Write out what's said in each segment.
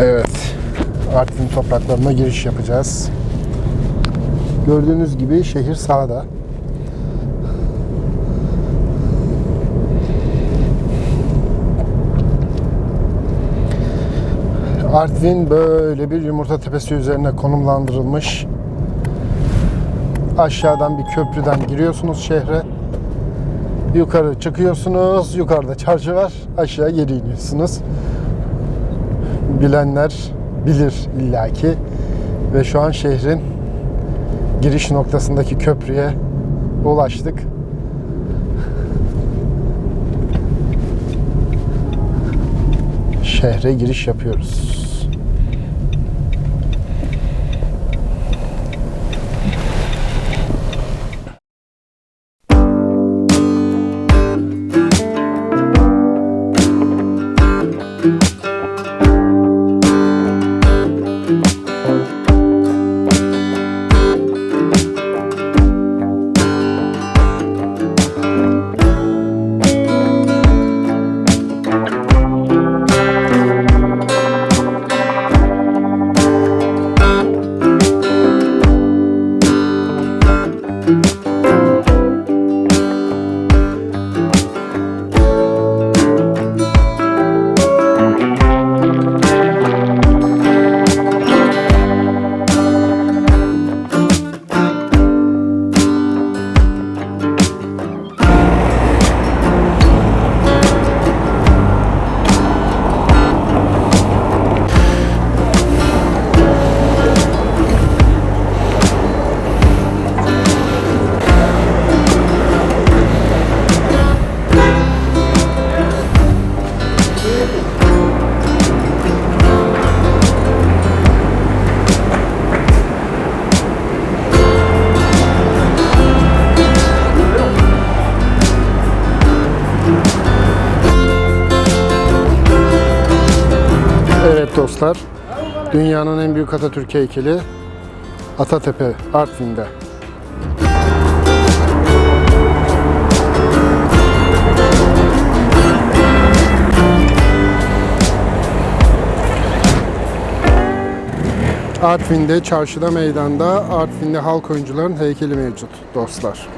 Evet. Artvin topraklarına giriş yapacağız. Gördüğünüz gibi şehir sağda. Artvin böyle bir yumurta tepesi üzerine konumlandırılmış. Aşağıdan bir köprüden giriyorsunuz şehre. Yukarı çıkıyorsunuz. Yukarıda çarşı var. Aşağı geri iniyorsunuz. Bilenler bilir illaki. Ve şu an şehrin giriş noktasındaki köprüye ulaştık. Şehre giriş yapıyoruz. Dünyanın en büyük Atatürk heykeli Atatepe, Artvin'de. Artvin'de, çarşıda, meydanda Artvin'de halk oyuncuların heykeli mevcut dostlar.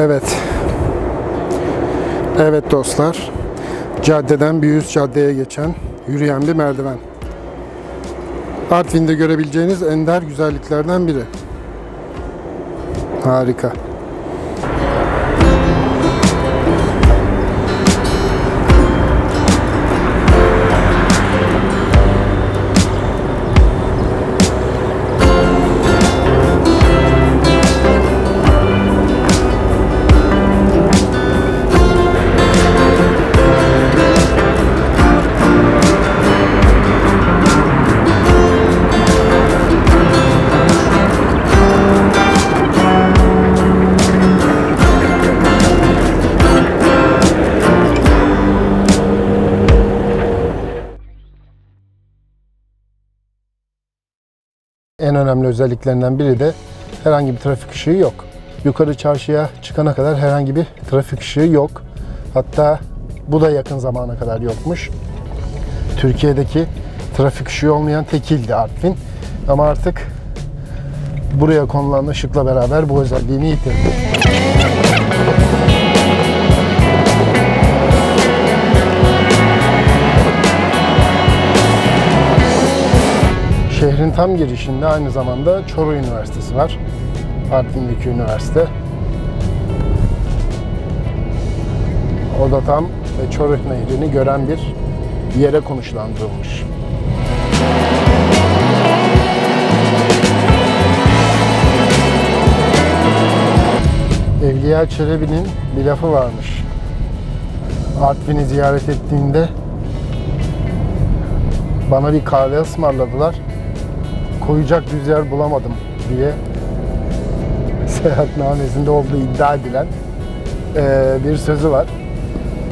Evet. Evet dostlar. Caddeden bir yüz caddeye geçen yürüyen bir merdiven. Artvin'de görebileceğiniz ender güzelliklerden biri. Harika. Önemli özelliklerinden biri de herhangi bir trafik ışığı yok. Yukarı çarşıya çıkana kadar herhangi bir trafik ışığı yok. Hatta bu da yakın zamana kadar yokmuş. Türkiye'deki trafik ışığı olmayan tek ildi Artvin. Ama artık buraya konulan ışıkla beraber bu özelliğini yitirdi. Şehrin tam girişinde aynı zamanda Çoruh Üniversitesi var. Artvin'deki üniversite. O da tam e, Çoruh Nehri'ni gören bir yere konuşlandırılmış. Evliya Çelebi'nin bir lafı varmış. Artvin'i ziyaret ettiğinde bana bir kahve ısmarladılar. Koyacak düz yer bulamadım diye seyahatnamesinde olduğu iddia edilen eee, bir sözü var.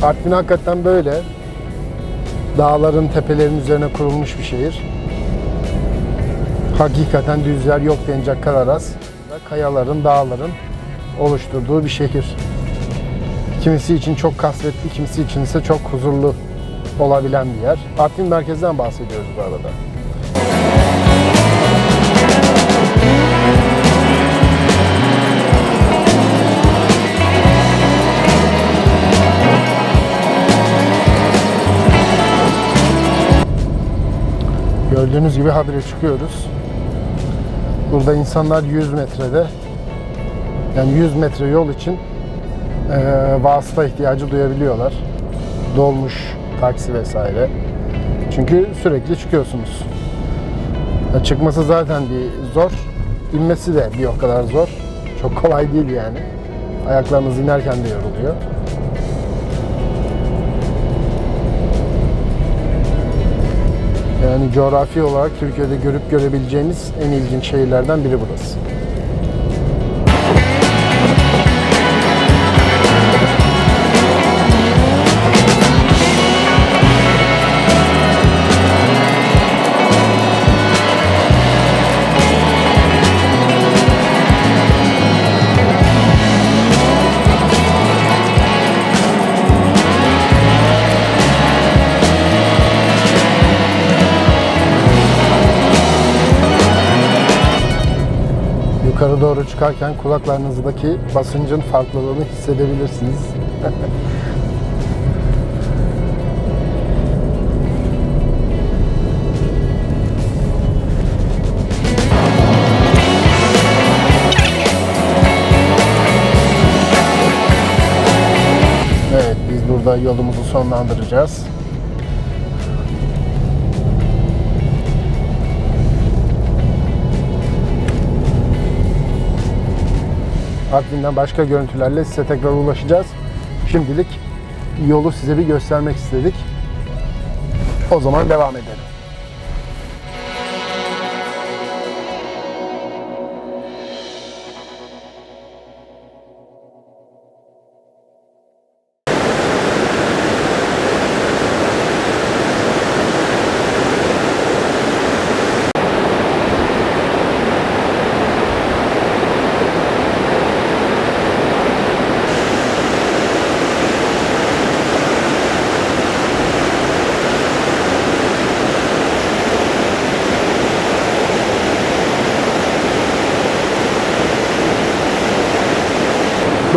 Artvin hakikaten böyle. Dağların, tepelerin üzerine kurulmuş bir şehir. Hakikaten düz yer yok denecek kadar az. Kayaların, dağların oluşturduğu bir şehir. Kimisi için çok kasvetli, kimisi için ise çok huzurlu olabilen bir yer. Artvin merkezden bahsediyoruz bu arada. Gördüğünüz gibi habire çıkıyoruz. Burada insanlar 100 metrede yani 100 metre yol için eee vasıta ihtiyacı duyabiliyorlar. Dolmuş, taksi vesaire. Çünkü sürekli çıkıyorsunuz. Ya çıkması zaten bir zor, inmesi de bir o kadar zor. Çok kolay değil yani. Ayaklarınız inerken de yoruluyor. Yani coğrafi olarak Türkiye'de görüp görebileceğimiz en ilginç şehirlerden biri burası. Çıkarken kulaklarınızdaki basıncın farklılığını hissedebilirsiniz. Evet, biz burada yolumuzu sonlandıracağız. Artvin'den başka görüntülerle size tekrar ulaşacağız. Şimdilik yolu size bir göstermek istedik. O zaman devam edelim.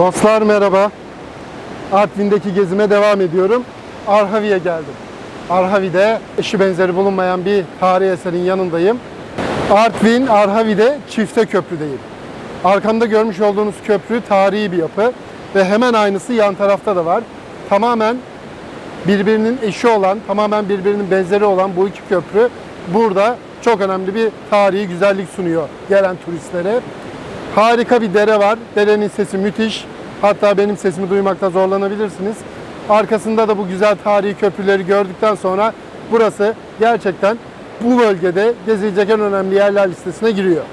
Dostlar merhaba. Artvin'deki gezime devam ediyorum. Arhavi'ye geldim. Arhavi'de eşi benzeri bulunmayan bir tarihi eserin yanındayım. Artvin, Arhavi'de Çifte Köprü'deyim. Arkamda görmüş olduğunuz köprü tarihi bir yapı ve hemen aynısı yan tarafta da var. Tamamen birbirinin eşi olan, tamamen birbirinin benzeri olan bu iki köprü burada çok önemli bir tarihi güzellik sunuyor gelen turistlere. Harika bir dere var. Derenin sesi müthiş. Hatta benim sesimi duymakta zorlanabilirsiniz. Arkasında da bu güzel tarihi köprüleri gördükten sonra burası gerçekten bu bölgede gezilecek en önemli yerler listesine giriyor.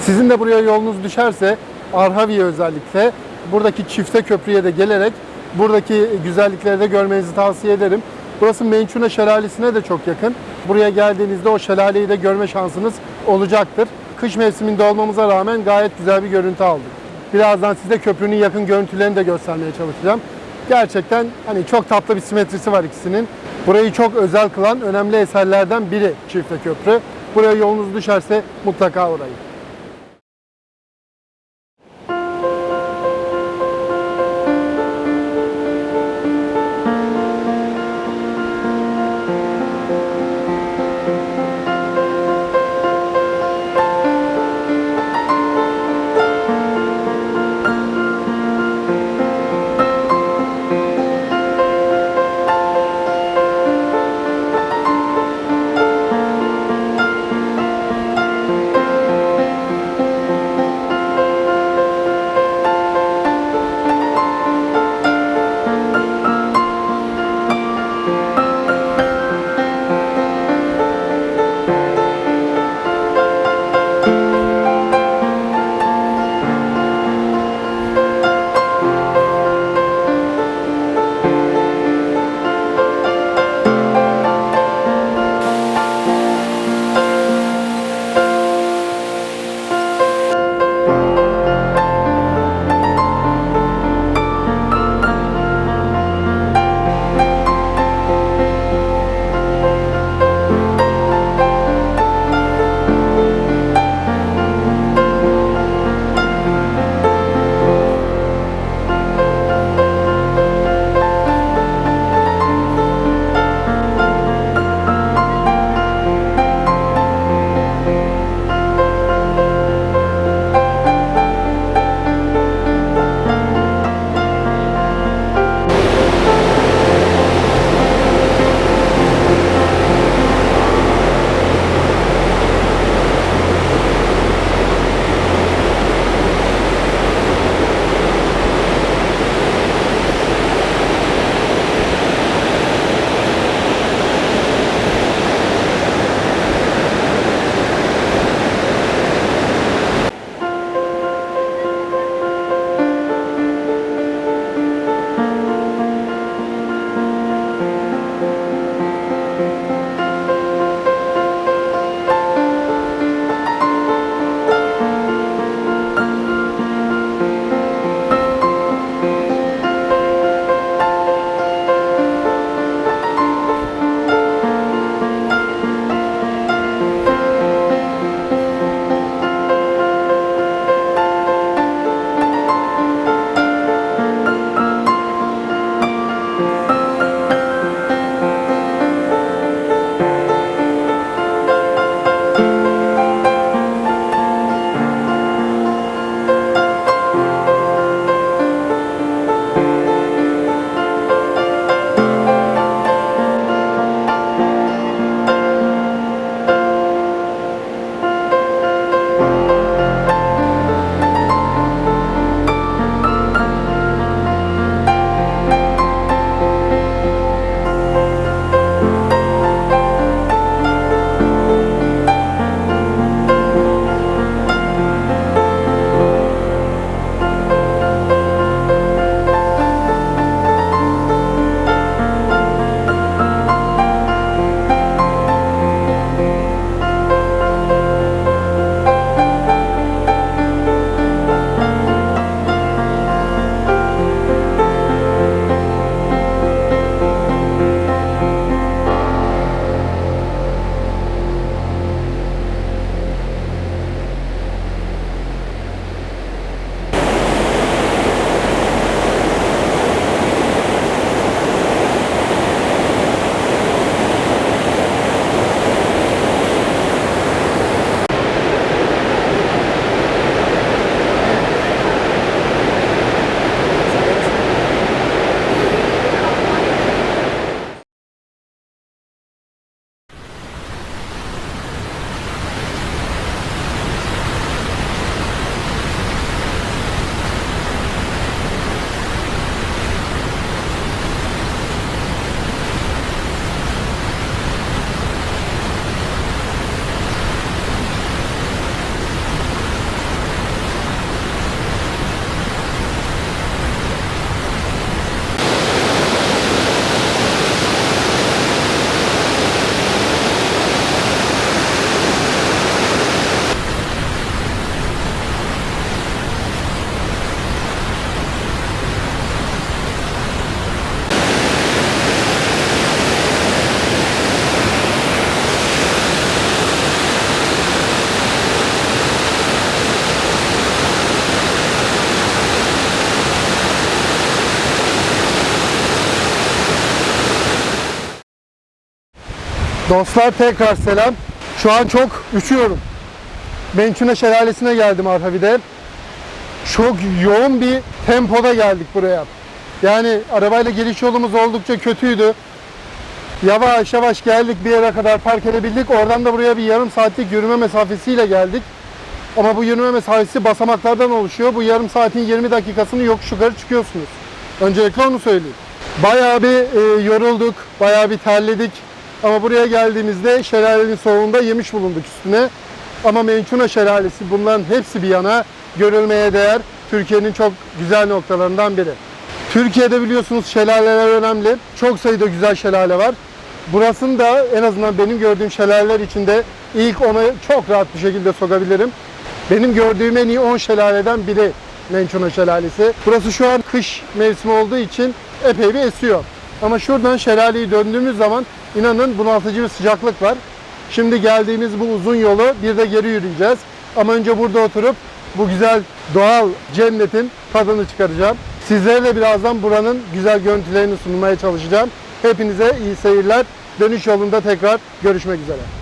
Sizin de buraya yolunuz düşerse Arhavi'ye özellikle buradaki çifte köprüye de gelerek buradaki güzellikleri de görmenizi tavsiye ederim. Burası Mençune Şelalesi'ne de çok yakın. Buraya geldiğinizde o şelaleyi de görme şansınız olacaktır. Kış mevsiminde olmamıza rağmen gayet güzel bir görüntü aldık. Birazdan size köprünün yakın görüntülerini de göstermeye çalışacağım. Gerçekten hani çok tatlı bir simetrisi var ikisinin. Burayı çok özel kılan önemli eserlerden biri Çifte Köprü. Buraya yolunuz düşerse mutlaka uğrayın. Dostlar tekrar selam. Şu an çok üşüyorum. Bençune Şelalesi'ne geldim Arhavi'de. Çok yoğun bir tempoda geldik buraya. Yani arabayla geliş yolumuz oldukça kötüydü. Yavaş yavaş geldik bir yere kadar park edebildik. Oradan da buraya bir yarım saatlik yürüme mesafesiyle geldik. Ama bu yürüme mesafesi basamaklardan oluşuyor. Bu yarım saatin 20 dakikasını yokuş yukarı çıkıyorsunuz. Öncelikle onu söyleyeyim. Bayağı bir e, yorulduk, bayağı bir terledik. Ama buraya geldiğimizde şelalenin soğuğunda yemiş bulunduk üstüne. Ama Mençuna Şelalesi bunların hepsi bir yana görülmeye değer Türkiye'nin çok güzel noktalarından biri. Türkiye'de biliyorsunuz şelaleler önemli. Çok sayıda güzel şelale var. Burasını da en azından benim gördüğüm şelaleler içinde ilk ona çok rahat bir şekilde sokabilirim. Benim gördüğüm en iyi 10 şelaleden biri Mençuna Şelalesi. Burası şu an kış mevsimi olduğu için epey bir esiyor. Ama şuradan şelaleyi döndüğümüz zaman inanın bunaltıcı bir sıcaklık var. Şimdi geldiğimiz bu uzun yolu bir de geri yürüyeceğiz. Ama önce burada oturup bu güzel doğal cennetin tadını çıkaracağım. Sizlere de birazdan buranın güzel görüntülerini sunmaya çalışacağım. Hepinize iyi seyirler. Dönüş yolunda tekrar görüşmek üzere.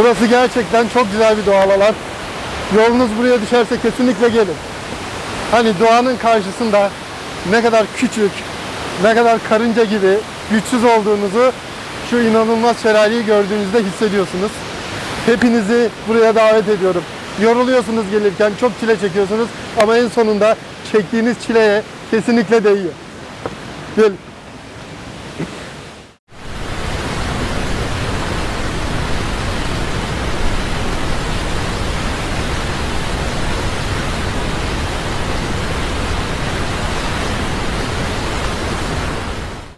Burası gerçekten çok güzel bir doğal alan. Yolunuz buraya düşerse kesinlikle gelin. Hani doğanın karşısında ne kadar küçük, ne kadar karınca gibi güçsüz olduğunuzu şu inanılmaz şelaleyi gördüğünüzde hissediyorsunuz. Hepinizi buraya davet ediyorum. Yoruluyorsunuz gelirken, çok çile çekiyorsunuz ama en sonunda çektiğiniz çileye kesinlikle değiyor. Gelin.